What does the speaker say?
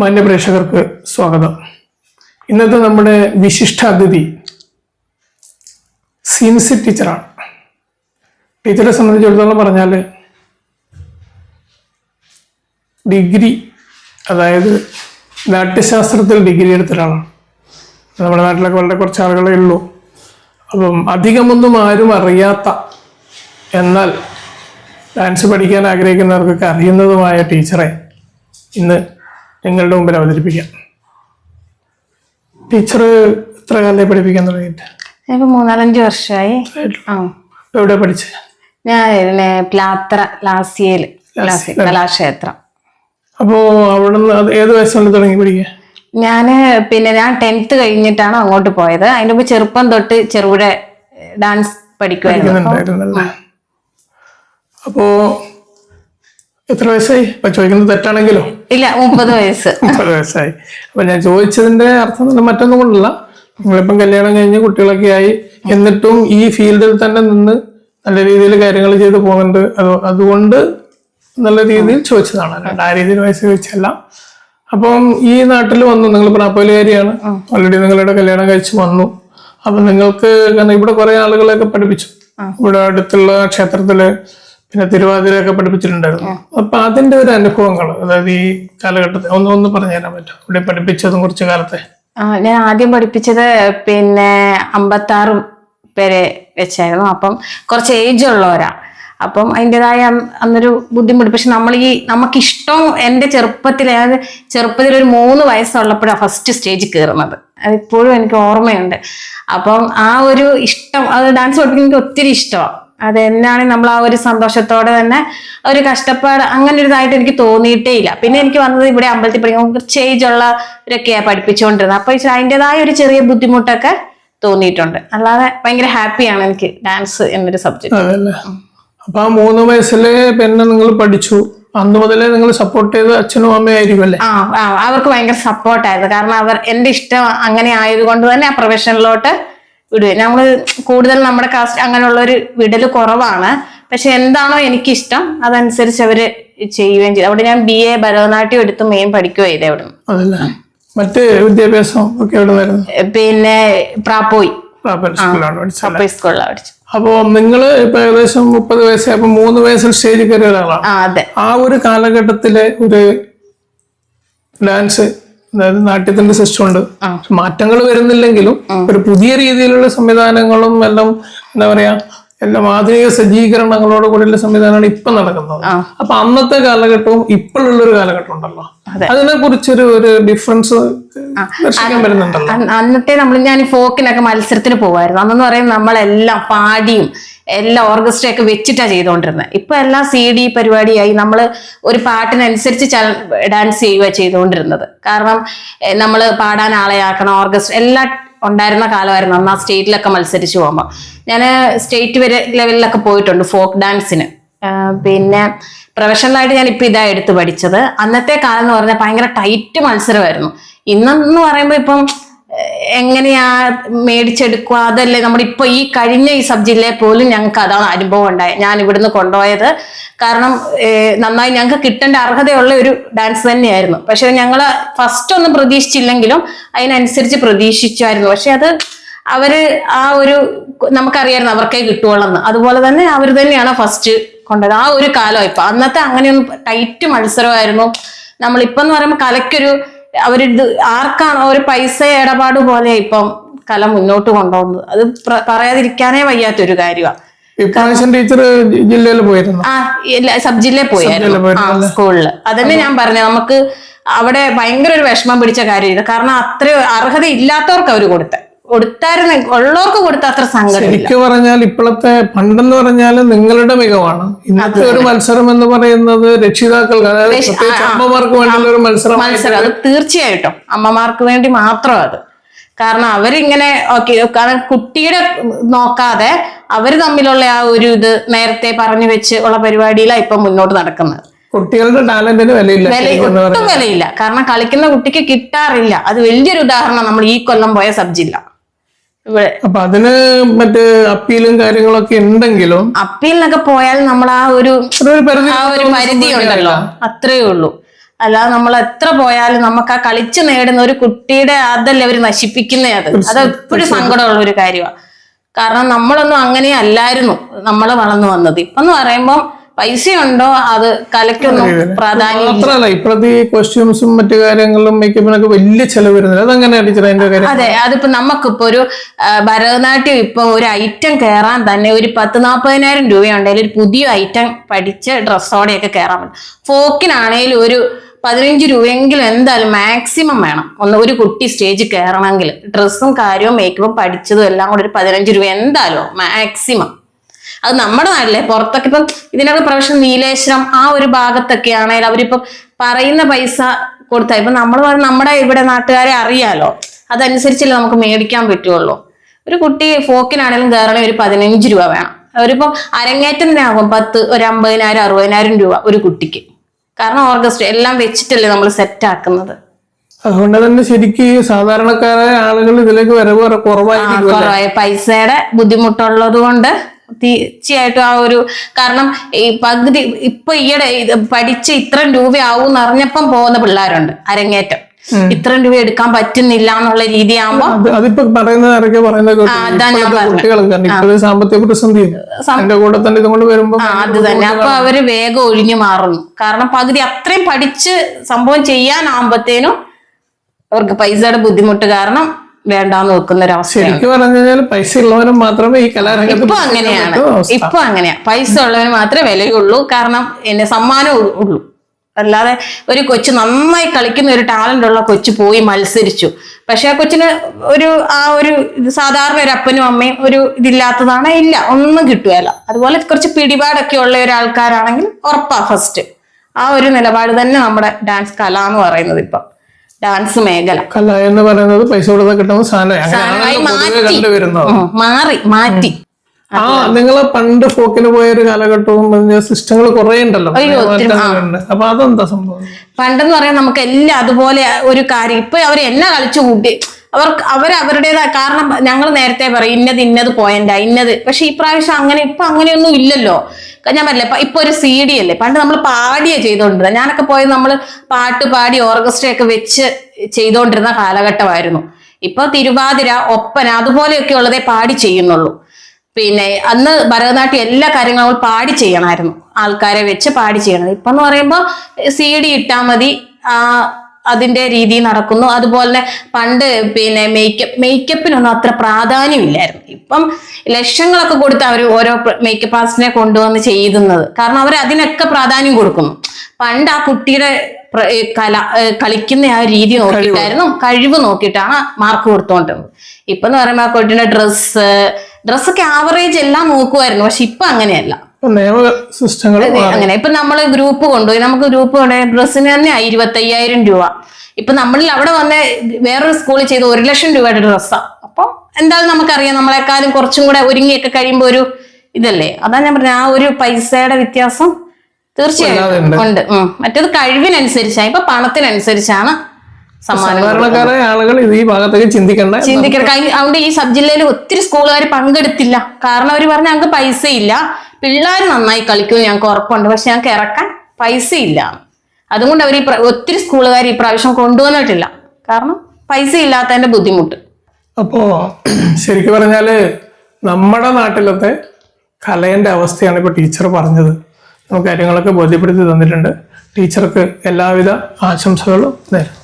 മാന്യ പ്രേക്ഷകർക്ക് സ്വാഗതം. ഇന്നത്തെ നമ്മുടെ വിശിഷ്ട അതിഥി സീൻസി ടീച്ചറാണ് ടീച്ചറെ സംബന്ധിച്ചിടത്തോളം പറഞ്ഞാൽ ഡിഗ്രി അതായത് നാട്യശാസ്ത്രത്തിൽ ഡിഗ്രി എടുത്ത ഒരാളാണ് നമ്മുടെ നാട്ടിലൊക്കെ വളരെ കുറച്ച് ആളുകളേ ഉള്ളൂ. അപ്പം അധികമൊന്നും ആരും അറിയാത്ത എന്നാൽ ഡാൻസ് പഠിക്കാൻ ആഗ്രഹിക്കുന്നവർക്കൊക്കെ അറിയുന്നതുമായ ടീച്ചറെ ഇന്ന് നിങ്ങളുടെ മുമ്പിൽ അവതരിപ്പിക്കാം. ടീച്ചർ എത്ര കാലത്തെ പഠിപ്പിക്കാൻ തുടങ്ങിയിട്ട്? മൂന്നാലഞ്ച് വർഷമായി ആ. എവിടെ പഠിച്ചത് ഞാൻ പ്ലാത്ര ലാസിയയിൽ. ലാസി കലാക്ഷേത്രം. അപ്പോൾ അവിടെ നിന്ന് ഏത് വയസ്സാണ് തുടങ്ങി പഠിക്കുക? ഞാൻ പിന്നെ ഞാൻ ടെൻത്ത് കഴിഞ്ഞിട്ടാണ് അങ്ങോട്ട് പോയത്. അതിന് മുമ്പ് ചെറുപ്പം തൊട്ട് ചെറുപുഴ ഡാൻസ് പഠിക്കുമായിരുന്നു പഠിക്കുന്നുണ്ടായിരുന്നല്ലേ? അപ്പോ എത്ര വയസ്സായി? ഇപ്പൊ ചോദിക്കുന്നത് തെറ്റാണെങ്കിലോ? ഇല്ല മുപ്പത് വയസ്സ്. മുപ്പത് വയസ്സായി. അപ്പൊ ഞാൻ ചോദിച്ചതിന്റെ അർത്ഥം തന്നെ മറ്റൊന്നും കൊണ്ടല്ല. നിങ്ങളിപ്പം കല്യാണം കഴിഞ്ഞ് കുട്ടികളൊക്കെ ആയി എന്നിട്ടും ഈ ഫീൽഡിൽ തന്നെ നിന്ന് നല്ല രീതിയിൽ കാര്യങ്ങൾ ചെയ്ത് പോകുന്നുണ്ട്. അത് അതുകൊണ്ട് നല്ല രീതിയിൽ ചോദിച്ചതാണ്. അല്ലാണ്ട് ആ രീതിയിൽ വയസ്സ് ചോദിച്ചല്ല. അപ്പം ഈ നാട്ടിൽ വന്നു. നിങ്ങൾ പ്രാപ്പലുകാരിയാണ് ഓൾറെഡി നിങ്ങളുടെ കല്യാണം കഴിച്ച് വന്നു. അപ്പൊ നിങ്ങൾക്ക് കാരണം ഇവിടെ കുറെ ആളുകളെയൊക്കെ പഠിപ്പിച്ചു. ഇവിടെ അടുത്തുള്ള ക്ഷേത്രത്തിൽ പിന്നെ തിരുവാതിരയൊക്കെ പഠിപ്പിച്ചിട്ടുണ്ടായിരുന്നു. അപ്പൊ അതിന്റെ ഒരു അനുഭവങ്ങൾ അതായത് ഈ കാലഘട്ടത്തിൽ ഒന്ന് ഒന്ന് പറഞ്ഞു തരാൻ പറ്റും ഇവിടെ പഠിപ്പിച്ചതും കുറച്ച് കാലത്തെ. ഞാൻ ആദ്യം പഠിപ്പിച്ചത് പിന്നെ അമ്പത്താറ് പേരെ വെച്ചായിരുന്നു. അപ്പം കുറച്ച് ഏജ് ഉള്ളവരാ. അപ്പം അതിന്റെതായ അന്നൊരു ബുദ്ധിമുട്ട്. പക്ഷെ നമ്മൾ ഈ നമുക്കിഷ്ടം എന്റെ ചെറുപ്പത്തിൽ അതായത് ചെറുപ്പത്തിൽ ഒരു മൂന്ന് വയസ്സുള്ളപ്പോഴാണ് ഫസ്റ്റ് സ്റ്റേജ് കയറുന്നത്. അതിപ്പോഴും എനിക്ക് ഓർമ്മയുണ്ട്. അപ്പം ആ ഒരു ഇഷ്ടം അത് ഡാൻസ് പഠിപ്പിക്കാൻ എനിക്ക് ഒത്തിരി ഇഷ്ടമാണ് അത് തന്നെയാണ് നമ്മൾ ആ ഒരു സന്തോഷത്തോടെ തന്നെ ഒരു കഷ്ടപ്പാട് അങ്ങനെ ഒരു ഇതായിട്ട് എനിക്ക് തോന്നിയിട്ടേ ഇല്ല. പിന്നെ എനിക്ക് വന്നത് ഇവിടെ അമ്പലത്തിൽ പഠിക്കുമ്പോൾ കുറച്ച് ഏജ് ഉള്ളവരൊക്കെയാണ് പഠിപ്പിച്ചുകൊണ്ടിരുന്നത്. അപ്പൊ ഇച്ചിരി അതിന്റെതായ ഒരു ചെറിയ ബുദ്ധിമുട്ടൊക്കെ തോന്നിയിട്ടുണ്ട്. അല്ലാതെ ഭയങ്കര ഹാപ്പിയാണ് എനിക്ക് ഡാൻസ് എന്നൊരു സബ്ജക്ട് അപ്പൊ ആ മൂന്ന് വയസ്സിലെ പിന്നെ നിങ്ങൾ പഠിച്ചു. അന്ന് മുതലേ നിങ്ങൾ സപ്പോർട്ട് ചെയ്ത് അച്ഛനും അമ്മയായിരിക്കും അല്ലേ? ആ, അവർക്ക് ഭയങ്കര സപ്പോർട്ടായിരുന്നു കാരണം അവർ എന്റെ ഇഷ്ടം അങ്ങനെ ആയതുകൊണ്ട് തന്നെ ആ പ്രൊഫഷനിലോട്ട് വിടുക നമ്മൾ കൂടുതൽ നമ്മുടെ കാസ്റ്റ് അങ്ങനെയുള്ള ഒരു വിടൽ കുറവാണ്. പക്ഷെ എന്താണോ എനിക്കിഷ്ടം അതനുസരിച്ച് അവർ ചെയ്യുകയും ചെയ്തു അവിടെ ഞാൻ ബി എ ഭരതനാട്യം എടുത്ത് മെയിൻ പഠിക്കുകയും ചെയ്തേ അവിടെ മറ്റ് വിദ്യാഭ്യാസം ഒക്കെ പിന്നെ പ്രാപ്പോയി. അപ്പോ നിങ്ങൾ ഇപ്പൊ ഏകദേശം മുപ്പത് വയസ്സായി. അപ്പൊ മൂന്ന് വയസ്സിൽ സ്റ്റേജിൽ കയറിയ ഒരാളാണ്. ആ ഒരു കാലഘട്ടത്തിലെ ഒരു ഡാൻസ് അതായത് നാട്യത്തിന്റെ സിസ്റ്റം ഉണ്ട് മാറ്റങ്ങൾ വരുന്നില്ലെങ്കിലും ഒരു പുതിയ രീതിയിലുള്ള സംവിധാനങ്ങളും എല്ലാം എന്താ പറയാ എല്ലാം ആധുനിക സജ്ജീകരണങ്ങളോട് കൂടിയുള്ള സംവിധാനമാണ് ഇപ്പൊ നടക്കുന്നത്. അപ്പൊ അന്നത്തെ കാലഘട്ടവും ഇപ്പോഴുള്ള ഒരു കാലഘട്ടം ഉണ്ടല്ലോ അതിനെ കുറിച്ചൊരു ഒരു ഡിഫറൻസ് ദർശിക്കാൻ വരുന്നുണ്ടല്ലോ അന്നത്തെ നമ്മൾ ഞാൻ ഫോക്കിനൊക്കെ മത്സരത്തിന് പോവായിരുന്നു. അന്നെന്ന് പറയുന്നത് നമ്മളെല്ലാം പാടിയും എല്ലാ ഓർക്കസ്ട്ര ഒക്കെ വെച്ചിട്ടാ ചെയ്തുകൊണ്ടിരുന്നത് ഇപ്പൊ എല്ലാം സി ഡി പരിപാടിയായി നമ്മൾ ഒരു പാട്ടിനനുസരിച്ച് ഡാൻസ് ചെയ്യുക ചെയ്തുകൊണ്ടിരുന്നത് കാരണം നമ്മൾ പാടാൻ ആളെ ആക്കണം ഓർക്കസ്ട്ര എല്ലാം ഉണ്ടായിരുന്ന കാലമായിരുന്നു. അന്ന് ആ സ്റ്റേറ്റിലൊക്കെ മത്സരിച്ച് പോകുമ്പോൾ ഞാൻ സ്റ്റേറ്റ് വരെ ലെവലിലൊക്കെ പോയിട്ടുണ്ട് ഫോക്ക് ഡാൻസിന്. പിന്നെ പ്രൊഫഷണലായിട്ട് ഞാൻ ഇപ്പം ഇതാ എടുത്ത് പഠിച്ചത്. അന്നത്തെ കാലം എന്ന് പറഞ്ഞാൽ ഭയങ്കര ടൈറ്റ് മത്സരമായിരുന്നു. ഇന്നെന്ന് പറയുമ്പോൾ ഇപ്പം എങ്ങനെയാ മേടിച്ചെടുക്കുക? അതല്ലേ നമ്മുടെ ഇപ്പൊ ഈ കഴിഞ്ഞ ഈ സബ് ജില്ലയിൽ പോലും ഞങ്ങൾക്ക് അതാണ് അനുഭവം ഉണ്ടായത്. ഞാൻ ഇവിടുന്ന് കൊണ്ടുപോയത്. കാരണം നന്നായി ഞങ്ങൾക്ക് കിട്ടേണ്ട അർഹതയുള്ള ഒരു ഡാൻസ് തന്നെയായിരുന്നു. പക്ഷെ ഞങ്ങൾ ഫസ്റ്റ് ഒന്നും പ്രതീക്ഷിച്ചില്ലെങ്കിലും അതിനനുസരിച്ച് പ്രതീക്ഷിച്ചായിരുന്നു പക്ഷെ അത് അവർ ആ ഒരു നമുക്കറിയായിരുന്നു അവർക്കേ കിട്ടുകയുള്ളെന്ന് അതുപോലെ തന്നെ അവർ തന്നെയാണ് ഫസ്റ്റ് കൊണ്ടത് ആ ഒരു കാലം ഇപ്പൊ. അന്നത്തെ അങ്ങനെയൊന്നും ടൈറ്റ് മത്സരമായിരുന്നു. നമ്മളിപ്പം എന്ന് പറയുമ്പോൾ കലയ്ക്കൊരു അവരിത് ആർക്കാണ് ഒരു പൈസ ഇടപാട് പോലെ ഇപ്പം കല മുന്നോട്ട് കൊണ്ടുപോകുന്നത്? അത് പറയാതിരിക്കാനേ വയ്യാത്തൊരു കാര്യമാണ് ഇപ്രാവശ്യം ടീച്ചർ ജില്ലയിൽ പോയിരുന്നു. ആ സബ് ജില്ലയിൽ പോയായിരുന്നു. സ്കൂളിൽ. സ്കൂളിൽ അതന്നെ ഞാൻ പറഞ്ഞു നമുക്ക് അവിടെ ഭയങ്കര ഒരു വിഷമം പിടിച്ച കാര്യം കാരണം അത്ര അർഹത ഇല്ലാത്തവർക്ക് അവർ കൊടുത്ത. കൊടുത്തായിരുന്നു ഉള്ളവർക്ക് കൊടുത്ത അത്ര എനിക്ക് പറഞ്ഞാൽ ഇപ്പോഴത്തെ പണ്ടെന്ന് പറഞ്ഞാൽ നിങ്ങളുടെ മികവാണ്. ഇന്നത്തെ ഒരു മത്സരം എന്ന് പറയുന്നത് രക്ഷിതാക്കൾക്ക് അതായത് അമ്മമാർക്ക് വേണ്ടിയുള്ള ഒരു മത്സരം മത്സരം അത് തീർച്ചയായിട്ടും അമ്മമാർക്ക് വേണ്ടി മാത്രം അത്. കാരണം അവരിങ്ങനെ ഓക്കെ കാരണം കുട്ടിയുടെ നോക്കാതെ അവർ തമ്മിലുള്ള ആ ഒരു ഇത് നേരത്തെ പറഞ്ഞു വെച്ച് ഉള്ള പരിപാടിയിലാണ് ഇപ്പൊ മുന്നോട്ട് നടക്കുന്നത്. കുട്ടികളുടെ ടാലന്റിന് വിലയില്ല ഒട്ടും വിലയില്ല. കാരണം കളിക്കുന്ന കുട്ടിക്ക് കിട്ടാറില്ല. അത് വലിയൊരു ഉദാഹരണം നമ്മൾ ഈ കൊല്ലം പോയ സബ് ജില്ല ഇവിടെ അപ്പൊ അതിന് മറ്റേ അപ്പീലും കാര്യങ്ങളൊക്കെ ഉണ്ടെങ്കിലും? അപ്പീലിനൊക്കെ പോയാൽ നമ്മൾ ആ ഒരു ഒരു പരിധി ആ ഒരു പരിധി ഉണ്ടല്ലോ. അത്രേ ഉള്ളൂ. അല്ലാതെ നമ്മൾ എത്ര പോയാലും നമുക്ക് ആ കളിച്ചു നേടുന്ന ഒരു കുട്ടിയുടെ അതല്ല അവർ നശിപ്പിക്കുന്നേ അത്. അത് എപ്പോഴും സങ്കടമുള്ള ഒരു കാര്യമാണ് കാരണം നമ്മളൊന്നും അങ്ങനെ അല്ലായിരുന്നു നമ്മൾ വളർന്നു വന്നത്. ഇപ്പൊ എന്ന് പറയുമ്പോൾ ഉണ്ടോ അത് കലക്കൊന്നും പ്രാധാന്യം മാത്രല്ല ഇപ്പോഴത്തെ ഈ കോസ്റ്റ്യൂംസും മറ്റു കാര്യങ്ങളും മേക്കപ്പിനൊക്കെ വലിയ ചെലവ് വരുന്നില്ല. അതങ്ങനെ ടീച്ചർ അതിന്റെ കാര്യം? അതെ അതിപ്പോ നമുക്കിപ്പോ ഒരു ആ, ഭരതനാട്യം ഇപ്പൊ ഒരു ഐറ്റം കയറാൻ തന്നെ ഒരു പത്ത് നാൽപ്പതിനായിരം രൂപയുണ്ടെങ്കിൽ ഒരു പുതിയ ഐറ്റം പഠിച്ച് ഡ്രസ്സോടെയൊക്കെ കയറാൻ പറ്റും. ഫോക്കിനാണെങ്കിലും ഒരു പതിനഞ്ച് രൂപയെങ്കിലും എന്തായാലും മാക്സിമം വേണം. ഒന്ന് ഒരു കുട്ടി സ്റ്റേജിൽ കയറണമെങ്കിൽ ഡ്രസ്സും കാര്യവും മേക്കപ്പും പഠിച്ചതും എല്ലാം കൂടെ ഒരു പതിനഞ്ച് രൂപ എന്തായാലും മാക്സിമം അത് നമ്മുടെ നാട്ടിലെ പുറത്തൊക്കെ ഇപ്പം ഇതിനൊക്കെ പ്രൊഫഷൻ നീലേശ്വരം ആ ഒരു ഭാഗത്തൊക്കെ ആണെങ്കിൽ അവരിപ്പം പറയുന്ന പൈസ കൊടുത്താൽ ഇപ്പം നമ്മൾ നമ്മുടെ ഇവിടെ നാട്ടുകാരെ അറിയാലോ. അതനുസരിച്ചല്ലേ നമുക്ക് മേടിക്കാൻ പറ്റുള്ളൂ. ഒരു കുട്ടി ഫോക്കിനാണെങ്കിലും കയറണമെങ്കിൽ ഒരു പതിനഞ്ച് രൂപ വേണം. അവരിപ്പം അരങ്ങേറ്റത്തിനാകും പത്ത് ഒരു അമ്പതിനായിരം അറുപതിനായിരം രൂപ ഒരു കുട്ടിക്ക്. കാരണം ഓർഗസ്റ്റ് എല്ലാം വെച്ചിട്ടല്ലേ നമ്മൾ സെറ്റ് ആക്കുന്നത് അതുകൊണ്ട് തന്നെ ശരിക്കും സാധാരണക്കാരായ ആളുകൾ ഇതിലേക്ക് വരവ് കുറവായി. പൈസയുടെ ബുദ്ധിമുട്ടുള്ളത് കൊണ്ട് തീർച്ചയായിട്ടും ആ ഒരു കാരണം ഈ പകുതി ഇപ്പൊ ഈയിടെ പഠിച്ച് ഇത്രയും രൂപയാവും എന്ന് അറിഞ്ഞപ്പം പോകുന്ന പിള്ളേരുണ്ട് അരങ്ങേറ്റം. ഇത്രയും രൂപ എടുക്കാൻ പറ്റുന്നില്ല എന്നുള്ള രീതിയാകുമ്പോ അത് അതിപ്പോ സാമ്പത്തിക പ്രതിസന്ധി കൂടെ തന്നെ വരുമ്പോ അത് തന്നെ. അപ്പൊ അവർ വേഗം ഒഴിഞ്ഞു മാറുന്നു. കാരണം പകുതി അത്രയും പഠിച്ച് സംഭവം ചെയ്യാനാകുമ്പത്തേനും അവർക്ക് പൈസയുടെ ബുദ്ധിമുട്ട് കാരണം വേണ്ടാന്ന് വെക്കുന്ന ഒരു അവസ്ഥയാണ് ശരിക്കും പറഞ്ഞു കഴിഞ്ഞാൽ പൈസ ഉള്ളവനും മാത്രമേ ഈ കലാരംഗത്ത് ഇപ്പൊ അങ്ങനെയാണ്. ഇപ്പൊ അങ്ങനെയാ. പൈസ ഉള്ളവന് മാത്രമേ വിലയുള്ളൂ. കാരണം എന്നെ സമ്മാനം ഉള്ളൂ. അല്ലാതെ ഒരു കൊച്ചു നന്നായി കളിക്കുന്ന ഒരു ടാലന്റ് ഉള്ള കൊച്ചു പോയി മത്സരിച്ചു. പക്ഷെ ആ കൊച്ചിന് ഒരു ആ ഒരു സാധാരണ ഒരു അപ്പനും അമ്മയും ഒരു ഇതില്ലാത്തതാണ് ഇല്ല. ഒന്നും കിട്ടുകയല്ല. അതുപോലെ കുറച്ച് പിടിപാടൊക്കെ ഉള്ള ഒരാൾക്കാരാണെങ്കിൽ ഉറപ്പാ ഫസ്റ്റ് ആ ഒരു നിലപാട് തന്നെ നമ്മുടെ ഡാൻസ് കല എന്ന് പറയുന്നത് ഇപ്പൊ. ഡാൻസ് മേഖല. കല എന്ന് പറയുന്നത് പൈസ കൊടുത്താൽ കിട്ടുന്ന സാധനം. മാറി മാറ്റി. ആ നിങ്ങൾ പണ്ട് ഫോക്കിന് പോയ ഒരു കാലഘട്ടവും സിസ്റ്റങ്ങൾ കുറെ ഉണ്ടല്ലോ. അപ്പൊ അതെന്താ സംഭവം? പണ്ടെന്ന് പറയാൻ നമുക്ക് എല്ലാം അതുപോലെ ഒരു കാര്യം. ഇപ്പൊ അവർ എന്നെ കളിച്ചു കൂട്ടി. അവർക്ക് അവർ അവരുടേതായ കാരണം. ഞങ്ങൾ നേരത്തെ പറയും ഇന്നത് ഇന്നത് പോയിന്റാ ഇന്നത്. പക്ഷെ ഈ പ്രാവശ്യം അങ്ങനെ ഇപ്പൊ അങ്ങനെയൊന്നും ഇല്ലല്ലോ. ഞാൻ പറഞ്ഞില്ല ഇപ്പൊ- ഒരു സി ഡി അല്ലേ? പണ്ട് നമ്മൾ പാടിയേ ചെയ്തോണ്ടിരുന്ന. ഞാനൊക്കെ പോയത് നമ്മൾ പാട്ട് പാടി ഓർക്കസ്ട്ര ഒക്കെ വെച്ച് ചെയ്തോണ്ടിരുന്ന കാലഘട്ടമായിരുന്നു. ഇപ്പൊ തിരുവാതിര ഒപ്പന അതുപോലെയൊക്കെ ഉള്ളതേ പാടി ചെയ്യുന്നുള്ളൂ. പിന്നെ അന്ന് ഭരതനാട്യം എല്ലാ കാര്യങ്ങളും നമ്മൾ പാടി ചെയ്യണമായിരുന്നു ആൾക്കാരെ വെച്ച് പാടി ചെയ്യണം ഇപ്പൊ എന്ന് പറയുമ്പോൾ സി ഡി ഇട്ടാൽ മതി. ആ അതിന്റെ രീതി നടക്കുന്നു. അതുപോലെ തന്നെ പണ്ട് പിന്നെ മേക്കപ്പ് മേക്കപ്പിനൊന്നും അത്ര പ്രാധാന്യമില്ലായിരുന്നു. ഇപ്പം ലക്ഷങ്ങളൊക്കെ കൊടുത്ത് അവർ ഓരോ മേക്കപ്പ് ആർട്ടിസ്റ്റിനെ കൊണ്ടുവന്ന് ചെയ്യുന്നത് കാരണം അവർ അതിനൊക്കെ പ്രാധാന്യം കൊടുക്കുന്നു. പണ്ട് ആ കുട്ടിയുടെ കല കളിക്കുന്ന ആ രീതി നോക്കിയിട്ടായിരുന്നു കഴിവ് നോക്കിയിട്ടാണ് മാർക്ക് കൊടുത്തോണ്ടിരുന്നത് ഇപ്പം എന്ന് പറയുമ്പോൾ ആ കുട്ടിയുടെ ഡ്രസ്സ് ഡ്രസ്സൊക്കെ ആവറേജ് എല്ലാം നോക്കുമായിരുന്നു പക്ഷെ ഇപ്പൊ അങ്ങനെയല്ല. നിയമ സിസ്റ്റങ്ങൾ അങ്ങനെ. ഇപ്പൊ നമ്മൾ ഗ്രൂപ്പ് കൊണ്ടുപോയി. നമുക്ക് ഗ്രൂപ്പ് കൊണ്ടുപോയി ഡ്രസ്സിന് തന്നെ ഇരുപത്തി അയ്യായിരം രൂപ. ഇപ്പൊ നമ്മളിൽ അവിടെ വന്ന് വേറൊരു സ്കൂളിൽ ചെയ്ത് ഒരു ലക്ഷം രൂപയുടെ ഡ്രസ്സാ. അപ്പൊ എന്തായാലും നമുക്കറിയാം. നമ്മളെക്കാളും കുറച്ചും കൂടെ ഒരുങ്ങിയൊക്കെ കഴിയുമ്പോൾ ഒരു ഇതല്ലേ? അതാ ഞാൻ പറഞ്ഞ ആ ഒരു പൈസയുടെ വ്യത്യാസം തീർച്ചയായും ഉണ്ട്. മറ്റത് കഴിവിനനുസരിച്ചാണ് ഇപ്പൊ പണത്തിനനുസരിച്ചാണ് സാധാരണക്കാരായ ആളുകൾ ഇത് ഈ ഭാഗത്തേക്ക് ചിന്തിക്കേണ്ട ചിന്തിക്കണം അതുകൊണ്ട് ഈ സബ് ജില്ലയിൽ ഒത്തിരി സ്കൂളുകാർ പങ്കെടുത്തില്ല. കാരണം അവർ പറഞ്ഞ ഞങ്ങൾക്ക് പൈസ ഇല്ല പിള്ളേർ നന്നായി കളിക്കും ഞങ്ങൾക്ക് ഉറപ്പുണ്ട്. പക്ഷെ ഞങ്ങൾക്ക് ഇറക്കാൻ പൈസ ഇല്ല അതുകൊണ്ട് അവർ ഈ ഒത്തിരി സ്കൂളുകാർ ഈ പ്രാവശ്യം കൊണ്ടുവന്നിട്ടില്ല. കാരണം പൈസ ഇല്ലാത്തതിന്റെ ബുദ്ധിമുട്ട്. അപ്പോ ശരിക്കും പറഞ്ഞാൽ നമ്മുടെ നാട്ടിലത്തെ കലേന്റെ അവസ്ഥയാണ് ഇപ്പൊ ടീച്ചർ പറഞ്ഞത്. നമുക്ക് കാര്യങ്ങളൊക്കെ ബോധ്യപ്പെടുത്തി തന്നിട്ടുണ്ട്. ടീച്ചർക്ക് എല്ലാവിധ ആശംസകളും നേരും